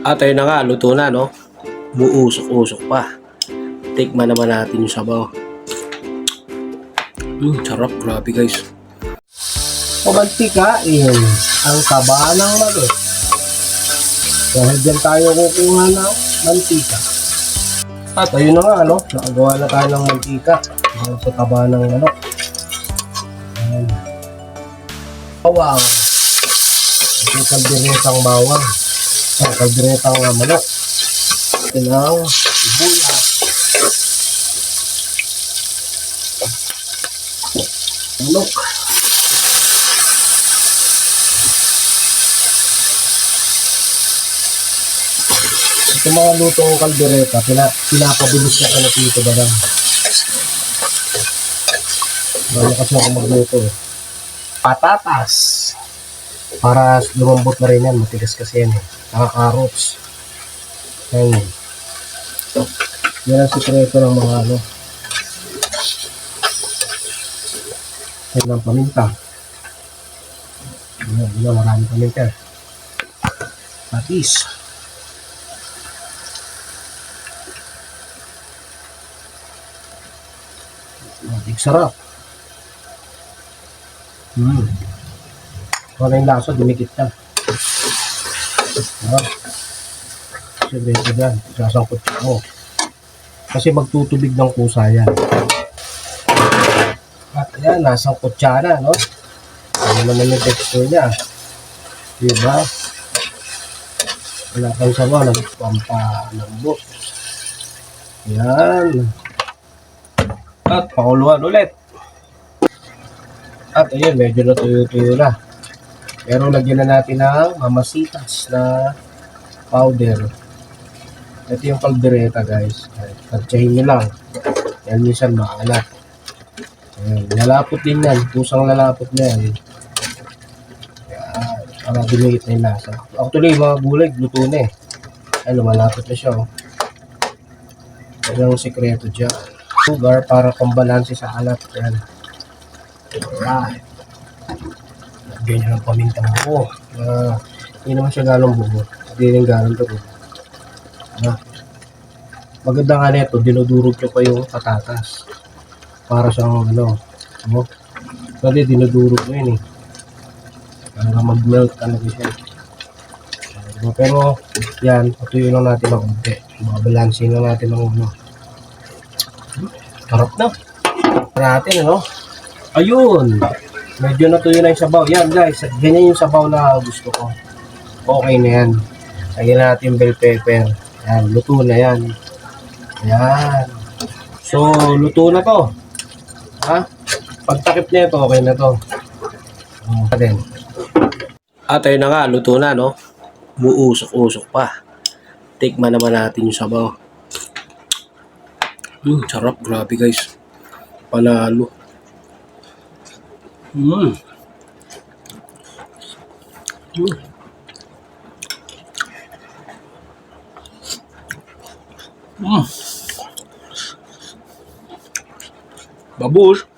At ayun na nga, luto na, no? Muusok-usok pa. Tikman naman natin yung sabaw. Mm, sarap. Grabe, guys. Pagantikain ang taba ng manok. Dahil dyan tayo kukuha ng mantika. At ayun na nga, ano? Nakagawa na tayo ng mantika. Dahil sa taba ng manok. Ayan. Bawang. Ito kalderetang bawang. Ang kalderetang uh, manok. Ito ng sibuyas. Manok. Ito mga luto ng kaldereta, pina, pinapabilis na ka na dito ba lang. Bago kasi ako magluto. Patatas. Para lumambot na rin yan, matigas kasi yan eh. Saka carrots. Ayun. Yan ang sikreto ng mga ano. Yan ang paminta. Yan, yan, maraming paminta. Patis. Matig sarap. Hmm. Wala yung lasa, dumikit ka. Sarap. Siyempre ito dyan, sasangkot mo. Kasi magtutubig ng kusa yan. At yan, nasang kutsara, no? Ano naman yung texture niya. Diba? Wala kang sama, nagpampalambot. Yan. At pakuluan ulit. At ayun, medyo natuyo-tuyo na. Pero lagyan na natin ng mamasitas na powder. Ito yung kaldereta guys. Tansyahin nyo lang. Yan minsan maalat. Ayan, lalapot din yan. Pusang lalapot na yan. Yan. Para dumikit na yung lasa. Actually, mga gulay, luto na eh. Ay, lumalapot na siya oh. Yan ang sikreto dyan. Sugar para pambalanse sa alat. Yan. Alright. Lagyan nyo ng paminta mo. Uh, hindi naman siya galong buo. Hindi rin galong dugo. Ah. Maganda nga nito, dinudurog nyo pa yung patatas. Para sa ano, ano. Kasi dinudurog mo yun eh. Para mag-melt talaga siya. Diba? Pero, yan, patuloy lang natin ng konti. Mabalansin lang natin ng ano. Sarap na. Natin, ano? Ayun. Medyo natuyo na yung sabaw. Yan, guys. Ganyan yung sabaw na gusto ko. Okay na yan. Lagyan natin bell pepper. Yan, luto na yan. Yan. So, luto na to. Ha? Pagtakip na ito, okay na to. Oh, din. At ayun na nga, luto na, no? Muusok-usok pa. Tikman naman natin yung sabaw. Hmm, sarap. Grabe, guys. Panalo. Hmm. Hmm. Mm. Babush.